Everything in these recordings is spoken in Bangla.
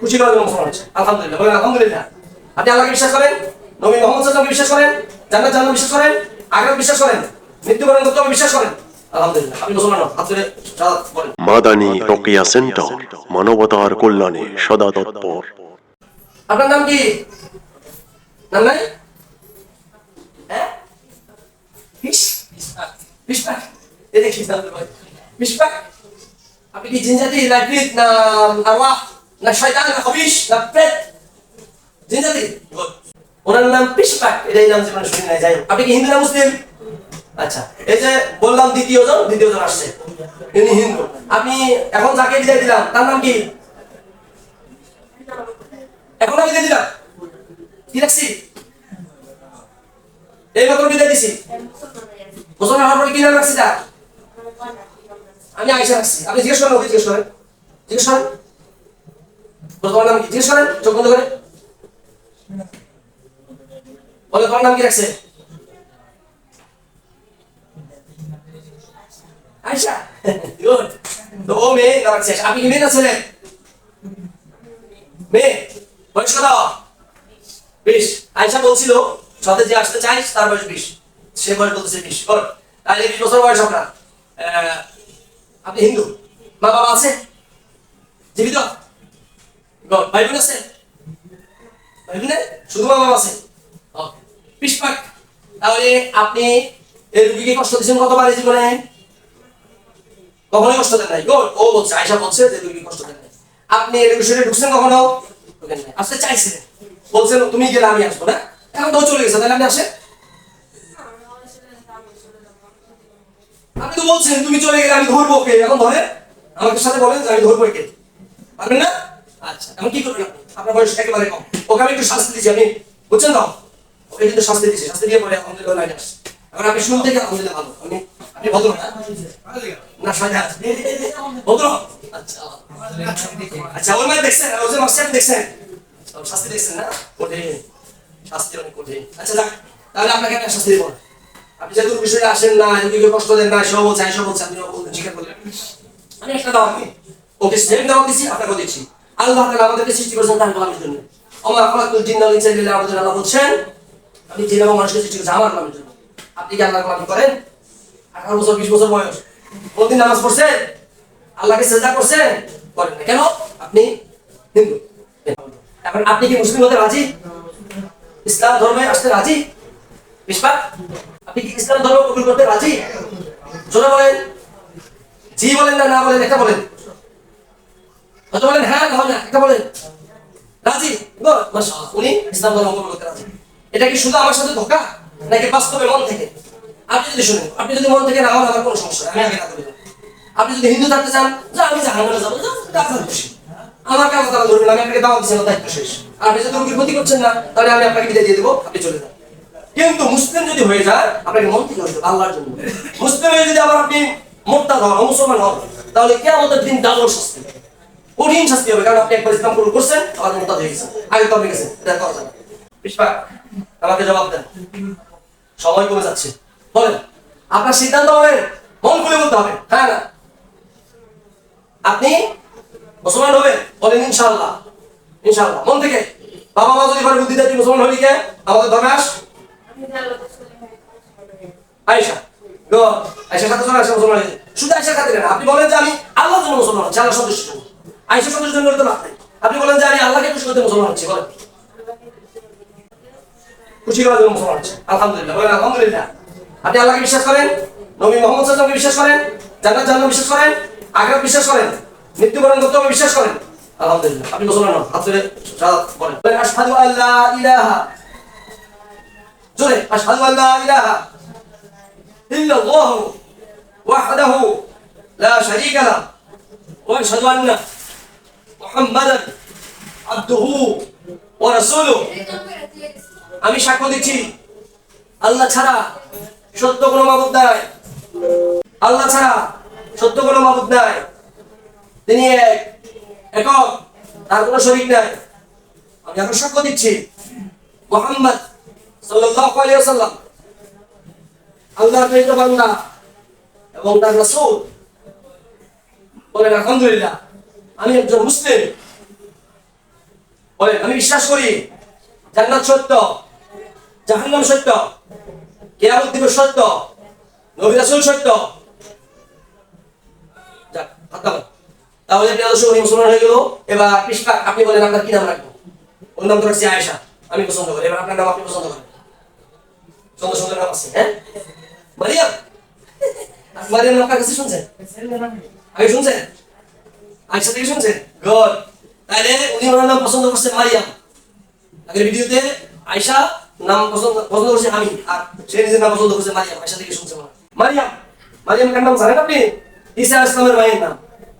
খুশি করার জন্য মুসলমান হচ্ছে। আলহামদুলিল্লাহ। বলেন আলহামদুলিল্লাহ। আপনি আল্লাহকে বিশ্বাস করেন নবী মোহাম্মদ সাল্লামকে বিশ্বাস করেন জান্নাত জাহান্নাম বিশ্বাস করেন আখিরাত বিশ্বাস করেন মৃত্যুবরণ করতে হবে বিশ্বাস করেন। মাদানী রোকেয়া সেন্টার মানবতার কল্যাণে সদা তৎপর। আপনার নাম কি? নাম নাই? হ্যাঁ? আপনি কি জিনজাতি কৃত না আরওয়াহ? না শয়তান না খবিশ না প্রেত Good. ওনার নাম পিসপাক। এটাই নাম জীবনে শুনি নাই, যাই আপনি কি হিন্দু না মুসলিম? আচ্ছা এই যে বললাম দ্বিতীয় জন দ্বিতীয় জন আসছে। ইনি হিন্দু। আপনি এখন যাকে বিদায় দিলাম, তার নাম কি? এখন আমি দিয়ে দিলাম? কি রাখছি? এই মাত্র বিদায় দিছি। মুসলমান হওয়ার পরে কি নাম রাখছি তার? আমি আয়সা রাখছি। আপনি জিজ্ঞেস করেন ওকে জিজ্ঞেস করেন। জিজ্ঞেস করেন। তোমার নাম কি? গুড বলছিল, সাথে যে আসতে চাই তার বয়স বিশ। সে বয়স বলতেছে বিশ। বল তাহলে বিশ বছর বয়স আপনার। আপনি হিন্দু? মা বাবা আছে? জীবিত? আছে? শুধু বাবা আছে? বিশ পাক তাহলে আপনি এই রুগীকে কষ্ট কতবার জীবনে? কখনোই কষ্ট দেন নাই। ও বলছে আয়সা বলছে যে কষ্ট দেন নাই। আপনি ঢুকছেন কখনো? আসতে বলছেন, তুমি গেলে আমি আসব না? এখন তো চলে গেছে, তাহলে আপনি আসে আপনি তো বলছেন, তুমি চলে গেলে আমি ধরবো কে? এখন ধরে আমাকে সাথে বলেন যে, আমি ধরবো একে। পারবেন না? এখন কি করবেন? আপনার বয়স একেবারে কম। ওকে আমি একটু শাস্তি দিচ্ছি আপনি বুঝছেন তো? ওকে কিন্তু শাস্তি দিচ্ছি শাস্তি দিয়ে পরে আসছে। এখন আপনি আলহামদুলিল্লাহ ভালো। আমি আপনি ভদ্র না? সাজা ভদ্র? আচ্ছা। আচ্ছা ওর দেখছেন? ওর যে দেখছেন? আচ্ছা, শাস্তি দেখছেন না? কঠিন। শাস্তি অনেক কঠিন। আচ্ছা যাক। তাহলে আপনাকে একটা শাস্তি দেবো। আপনি যেহেতু বিষয়ে আসেন না এদিকে কষ্ট দেন না সব বলছে বলছে আপনি জিজ্ঞাসা করলেন আমি একটা দাওয়াত ওকে সেম দিচ্ছি আপনাকেও দিচ্ছি। আল্লাহ তাআলা আমাদেরকে সৃষ্টি করেছেন তার গোলামের জন্য। আমার জিন্না ওয়াল ইনসা ইল্লা আমাদের আল্লাহ বলছেন, আপনি জিন এবং মানুষকে সৃষ্টি করেছেন আমার গোলামের জন্য। আপনি কি আল্লাহ গোলামি করেন? আঠারো বছর, বিশ বছর বয়স। কোনদিন নামাজ পড়ছেন? আল্লাহকে সেজদা করছেন? করেন না। কেন? আপনি হিন্দু। এখন আপনি কি মুসলিম হতে রাজি? ইসলাম ধর্মে আসতে রাজি? বিস্পাত আপনি কি ইসলাম ধর্ম কবুল করতে রাজি? জোরে বলেন। জি বলেন না না বলেন, একটা বলেন। বলেন হ্যাঁ না না বলেন। রাজি? উনি ইসলাম ধর্ম করতে রাজি। এটা কি শুধু আমার সাথে ধোকা? নাকি বাস্তবে মন থেকে? আপনি যদি আপনি যদি মন থেকে না হন আমার কোনো সমস্যা আমি আগে আপনি যদি হিন্দু থাকতে চান যে আমি যাব আমার তারা ধরবেন আমি আপনাকে দাওয়াত দিচ্ছি দায়িত্ব শেষ। আপনি যদি রোগীর ক্ষতি করছেন না তাহলে আমি আপনাকে বিদায় দিয়ে দেবো আপনি চলে যান। কিন্তু মুসলিম যদি হয়ে যায় আপনাকে মন থেকে হবে, আল্লাহর জন্য। মুসলিম হয়ে যদি আবার আপনি মোট্টা হন মুসলমান হন তাহলে কে আমাদের দিন ডাবল শাস্তি। কঠিন শাস্তি হবে, কারণ আপনি একবার ইসলাম কবুল করছেন হয়ে আগে গেছেন, এটা করা যাবে আমাকে জবাব দেন। সময় কমে যাচ্ছে। বলেন, আপনার সিদ্ধান্ত হবে, মন খুলে বলতে হবে হ্যাঁ না? আপনি মুসলমান হবে বলেন ইনশাআল্লাহ ইনশাআল্লাহ। মন থেকে, বাবা মা যদি ঘরে বুদ্ধি দেয় মুসলমান হবি কে? আমাদের ধর্মে আস। আয়েশা, গো আয়েশা সাথে চলে মুসলমান হয়ে। শুধু আয়েশার খাতে আপনি বলেন যে আমি আল্লাহর জন্য মুসলমান সন্তুষ্ট। আয়েশা সন্তুষ্ট জন্য তো লাভ নাই আপনি বলেন যে আমি আল্লাহকে খুশি করতে মুসলমান হচ্ছি। বলেন। খুশি করার জন্য মুসলমান হচ্ছে। আলহামদুলিল্লাহ। বলেন, আলহামদুলিল্লাহ। আপনি আল্লাহকে বিশ্বাস করেন, নবী মোহাম্মদ সাল্লামকে বিশ্বাস করেন, জান্নাত জাহান্নাম বিশ্বাস করেন, আখিরাত বিশ্বাস করেন, মৃত্যুবরণ করতে হবে বিশ্বাস করেন। আলহামদুলিল্লাহ। আপনি মুসলমান হন হাত ধরে বলেন বলেন, আশহাদু আল্লা ইলাহা। জোরে, আশহাদু আল্লা ইলাহা ইল্লাল্লাহু ওয়াহদাহু লা শারীকা লা ওয়া আশহাদু আন্না মুহাম্মাদান আবদুহু ওয়া রাসূলুহু। আমি সাক্ষ্য দিচ্ছি, আল্লাহ ছাড়া সত্য কোনো মাবুদ নাই। আল্লাহ ছাড়া সত্য কোনো মাবুদ নাই। তিনি এক, একক, তার কোনো শরীক নাই। আমি এখন সাক্ষ্য দিচ্ছি, মোহাম্মদ সাল্লাল্লাহু আলাইহি ওয়াসাল্লাম। আল্লাহর প্রেরিত বান্দা এবং তার রাসূল বলেন, আলহামদুলিল্লাহ। আমি একজন মুসলিম। বলেন, আমি বিশ্বাস করি জান্নাত সত্য, জাহান্নাম সত্য, কেয়ামত দিবস সত্য, নবী সত্য। তাহলে আপনি আদর্শ উনি মুসলমান হয়ে গেল। এবার কৃষ্ণা, আপনি বলেন আপনার কি নাম রাখব? ওর নাম তো রাখছি আয়েশা। আমি পছন্দ করি। এবার আপনার নাম আপনি পছন্দ করেন। সুন্দর সুন্দর নাম আছে হ্যাঁ? মারিয়াম? মারিয়াম, আপনার কাছে শুনছেন? আগে শুনছেন? আয়েশা থেকে শুনছেন? গুড। তাহলে উনি ওনার নাম পছন্দ করছে মারিয়াম আগের ভিডিওতে আয়েশা নাম পছন্দ পছন্দ করছে আমি, আর সে নিজের নাম পছন্দ করছে মারিয়াম আয়েশা থেকে শুনছে মারিয়াম মারিয়াম কার নাম জানেন আপনি? ঈসা ইসলামের মায়ের নাম।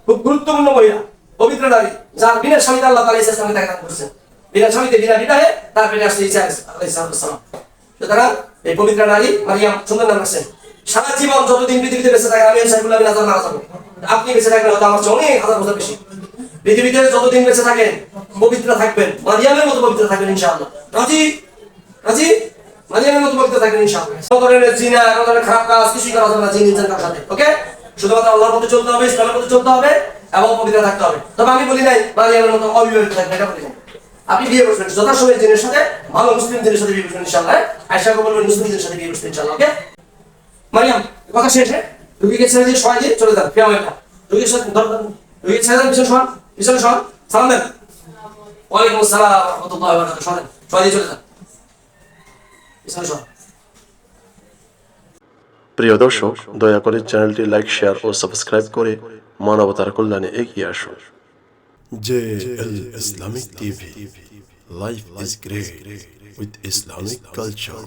খুব গুরুত্বপূর্ণ মহিলা পবিত্র নারী, যার বিনা স্বামীতে আল্লাহ তাআলা ঈসা দান করেছেন। বিনা স্বামীতে, বিনা বিবাহে তার পেটে আসছে ঈসা আলাইহিস সালাম। সুতরাং এই পবিত্র নারী মারিয়াম সুন্দর নাম রাখছেন। সারা জীবন যতদিন পৃথিবীতে বেঁচে থাকে, আমি সাইফুল্লাহ আজম মারা যাব। আপনি বেঁচে থাকবেন হয়তো আমার চেয়ে অনেক হাজার বছর বেশি। পৃথিবীতে যতদিন বেঁচে থাকেন, পবিত্র থাকবেন মারিয়ামের মতো পবিত্র থাকবেন ইনশাআল্লাহ। রাজি? রাজি? মতো পবিত্র থাকবেন ইনশাআল্লাহ। ধরনের জিনা ধরনের খারাপ কাজ কিছুই করা যাবে না সাথে ওকে? শুধুমাত্র আল্লাহর মধ্যে চলতে হবে, ইসলামের মধ্যে চলতে হবে এবং পবিত্র থাকতে হবে। তবে আমি বলি নাই মতো অবিবাহিত থাকবে এটা বলি আপনি বিয়ে করবেন যথাসময়ের জিনের সাথে, ভালো মুসলিম জিনের সাথে বিয়ে করবেন ইনশাআল্লাহ আয়সা বলবেন মুসলিম জিনের সাথে বিয়ে করবেন ইনশাআল্লাহ, ওকে? মারিয়াম, কথা শেষ হ্যাঁ? রুগীকে ছেড়ে দিয়ে সবাই দিয়ে চলে যান রুগীর সাথে ধর ছেড়ে দেন পিছনে সরান পিছনে সরান সালাম দেন। ওয়ালাইকুম আসসালাম রহমতুল্লাহ ওয়া বারাকাতুহু সবাই দিয়ে চলে যান। পিছনে সরান। প্রিয় দর্শক দয়া করে চ্যানেলটি লাইক শেয়ার ও সাবস্ক্রাইব করে মানবতার কল্যাণে এগিয়ে আসুন। JL Islamic TV. Life is great with Islamic culture.